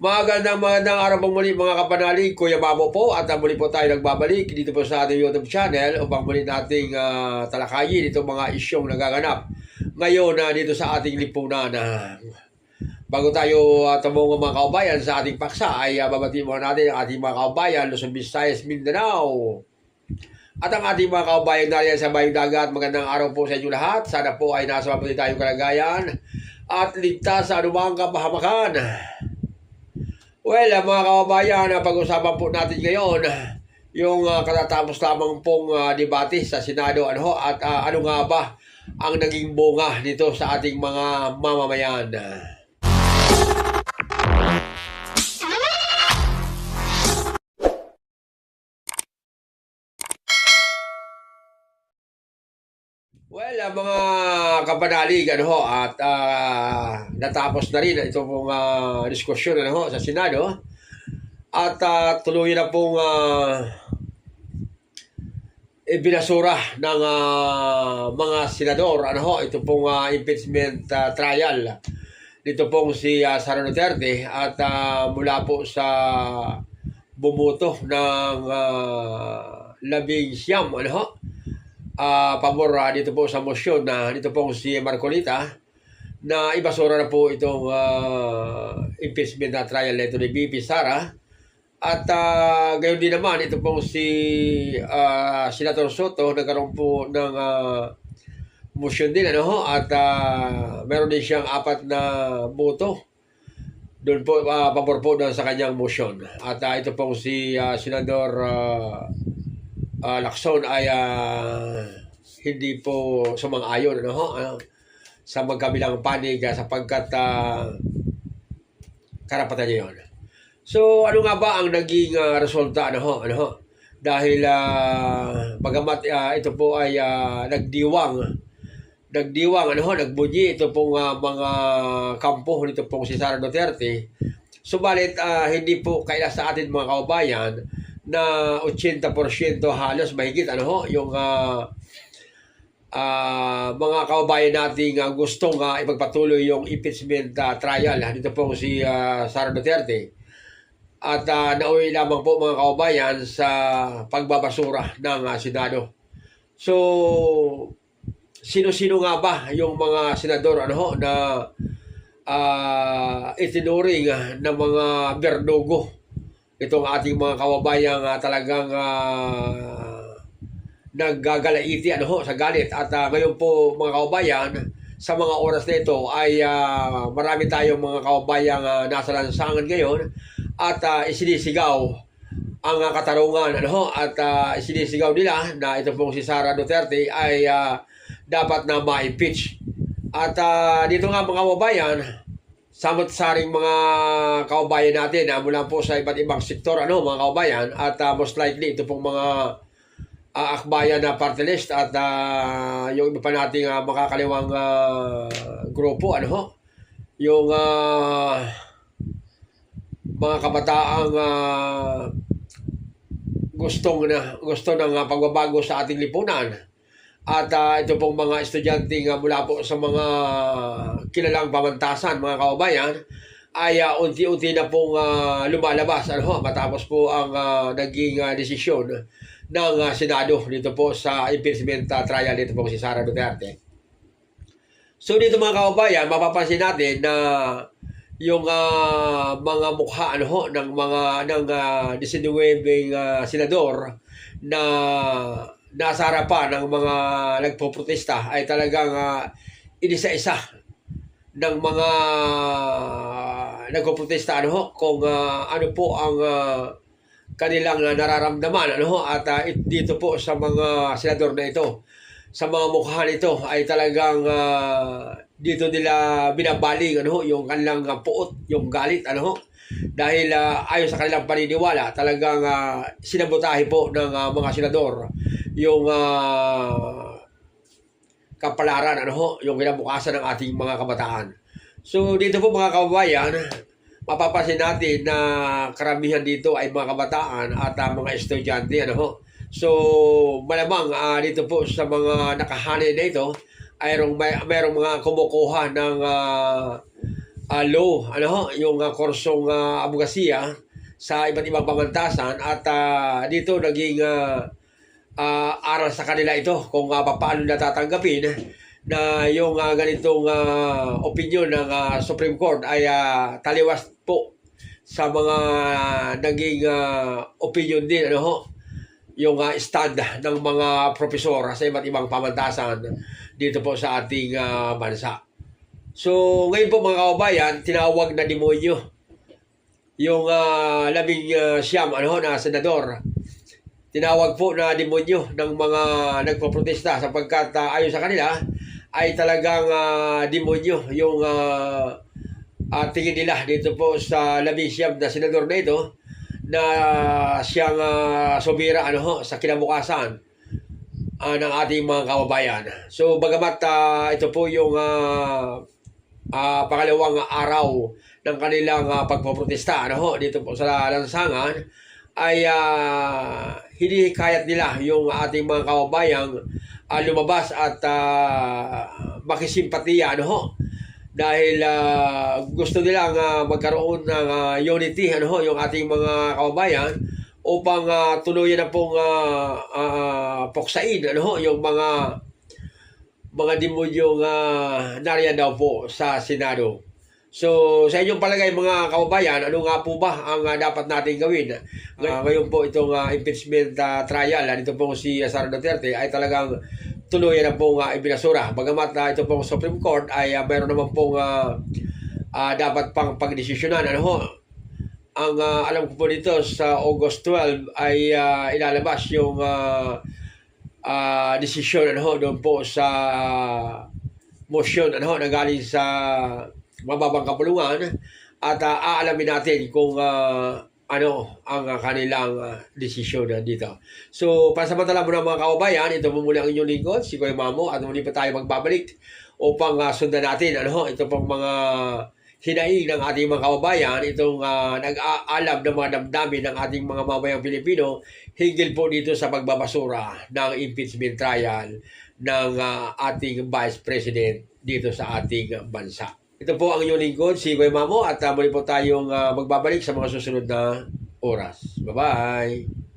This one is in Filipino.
Magandang magandang araw po muli mga kapanalig, Kuya Mamo po at uh, muli po tayo nagbabalik dito po sa ating YouTube channel upang muli nating uh, talakayin itong mga isyong nagaganap ngayon na dito sa ating lipunan. Uh, bago tayo uh, tumungong mga kaubayan sa ating paksa ay uh, babati muna natin ang ating mga kaubayan Luzon, Visayas, Mindanao. At ang ating mga kaubayan na sa bayong dagat, magandang araw po sa inyo lahat. Sana po ay nasa mabuti tayong kalagayan at ligtas sa anumang kapahamakan. Well, mga kababayan, pag-usapan po natin ngayon yung uh, katatapos lamang pong uh, debate sa Senado ano at uh, ano nga ba ang naging bunga nito sa ating mga mamamayan. Well, uh, mga kapanalig, ano ho, at uh, natapos na rin ito pong uh, diskusyon ano ho, sa Senado. At uh, tuloy na pong uh, ibinasura ng uh, mga senador, ano ho, ito pong uh, impeachment uh, trial. Dito pong si uh, Sara Duterte at uh, mula po sa bumuto ng uh, labing siyam, ano ho, uh, pabor uh, dito po sa motion na dito po si Marcolita na ibasura na po itong uh, impeachment na trial nito ni BP Sara. At uh, gayon din naman ito pong si uh, Senator Soto nagkaroon po ng uh, motion din ano ho? At uh, meron din siyang apat na boto. Doon po uh, pabor po doon sa kanyang motion at uh, ito pong si uh, Senador uh, uh, Lacson ay uh, hindi po sumang-ayon ano ho? Ano, sa magkabilang panig sapagkat uh, karapatan niya yun. So ano nga ba ang naging uh, resulta ano ho? Ano ho? Dahil uh, bagamat uh, ito po ay uh, nagdiwang nagdiwang ano ho? Nagbunyi ito pong uh, mga kampo nito pong si Sara Duterte. Subalit uh, hindi po kaila sa atin mga kaubayan na 80% halos mahigit ano ho yung uh, uh, mga kababayan nating uh, gustong uh, ipagpatuloy yung impeachment uh, trial. Dito po si uh, Sara Duterte. At uh, nauwi lamang po mga kababayan sa pagbabasura ng uh, Senado. So sino-sino nga ba yung mga senador ano ho na uh, itinuring ng mga berdugo itong ating mga kababayang uh, talagang uh, naggagalaiti ano ho, sa galit. At uh, ngayon po mga kababayan, sa mga oras na ito ay uh, marami tayong mga kababayang uh, nasa lansangan ngayon at uh, isinisigaw ang uh, katarungan ano ho, at uh, isinisigaw nila na ito pong si Sara Duterte ay uh, dapat na ma-impeach. At uh, dito nga mga kababayan, samot-saring mga kaubayan natin na mula po sa iba't ibang sektor ano mga kaubayan. At uh, most likely ito pong mga uh, akbayan na party list at uh, yung iba pa nating uh, makakaliwang uh, grupo ano yung uh, mga kabataang uh, gustong na gusto ng uh, pagbabago sa ating lipunan at uh, ito pong mga estudyante uh, mula po sa mga kilalang pamantasan, mga kababayan, ay uh, unti-unti na pong uh, lumalabas ano, matapos po ang uh, naging uh, desisyon ng uh, Senado dito po sa impeachment uh, trial dito po si Sara Duterte. So dito mga kababayan, mapapansin natin na yung uh, mga mukha ano ng mga ng uh, 19 uh, senador na nasa harapan ng mga nagpoprotesta ay talagang uh, inisa-isa ng mga nagpoprotesta. Ano ho, kung uh, ano po ang uh, kanilang nararamdaman. Ano ho, at uh, dito po sa mga senador na ito sa mga mukha nito ay talagang uh, dito nila binabaling ano ho, yung kanilang uh, puot, yung galit. Ano ho, dahil uh, ayon sa kanilang paniniwala talagang uh, sinabotahe po ng uh, mga senador yung uh, kapalaran ano ho, yung kinabukasan ng ating mga kabataan. So dito po mga kababayan, mapapansin natin na karamihan dito ay mga kabataan at uh, mga estudyante ano ho. So malamang uh, dito po sa mga nakahanay na ito ay mayroong, may, mayroong mga kumukuha ng uh, ah, law, ano ho, yung uh, kursong uh, abogasiya sa iba't ibang pamantasan at ah, dito naging ah, ah, aral sa kanila ito kung uh, paano natatanggapin na yung ah, ganitong ah, opinion ng ah, Supreme Court ay ah, taliwas po sa mga naging ah, opinion din ano ho yung ah, stand ng mga propesor sa iba't ibang pamantasan dito po sa ating ah, bansa. So, ngayon po mga kababayan, tinawag na demonyo yung ah, labing ah, siyam ano, na senador. Tinawag po na demonyo ng mga nagpoprotesta sapagkat ah, ayon sa kanila ay talagang ah, demonyo yung ah, ah, tingin nila dito po sa labing siyam na senador na ito na siyang uh, subira ano ho, sa kinabukasan ah, ng ating mga kababayan. So bagamat ah, ito po yung ah, ah, pangalawang araw ng kanilang uh, pagpoprotesta ano ho, dito po sa lansangan ay uh, hinihikayat nila yung ating mga kababayang ah, lumabas at uh, makisimpatiya ano ho, dahil ah, gusto nilang ah, magkaroon ng ah, unity ano ho, yung ating mga kababayan upang uh, tuluyan na pong ah, ah, puksain ano ho, yung mga mga demonyong uh, nariyan daw po sa Senado. So, sa inyong palagay mga kababayan, ano nga po ba ang ah, dapat natin gawin? Uh, ngayon po itong ah, impeachment ah, trial, uh, dito po si Sara Duterte ay talagang tuluyan na pong uh, ibinasura. Bagamat uh, ito pong Supreme Court ay uh, mayroon naman pong ah, ah, dapat pang pagdesisyonan. Ano ho? Ang ah, alam ko po dito sa August 12 ay ah, ilalabas yung ah, ah, desisyon ano ho, doon po sa motion ano ho, na galing sa mababang kapulungan at ah, aalamin natin kung ah, ano ang ah, kanilang ah, desisyon na dito. So, pansamantala mo na mga kababayan, ito po muli ang inyong lingkod, si Kuya Mamo, at muli pa tayo magbabalik upang ah, sundan natin ano ito pong mga hinaing ng ating mga kababayan, itong ah, nag-aalam ng mga damdamin ng ating mga mamayang Pilipino hinggil po dito sa pagbabasura ng impeachment trial ng ah, ating Vice President dito sa ating bansa. Ito po ang inyong lingkod, si Kuya Mamo, at ah, muli po tayong ah, magbabalik sa mga susunod na oras. Bye-bye!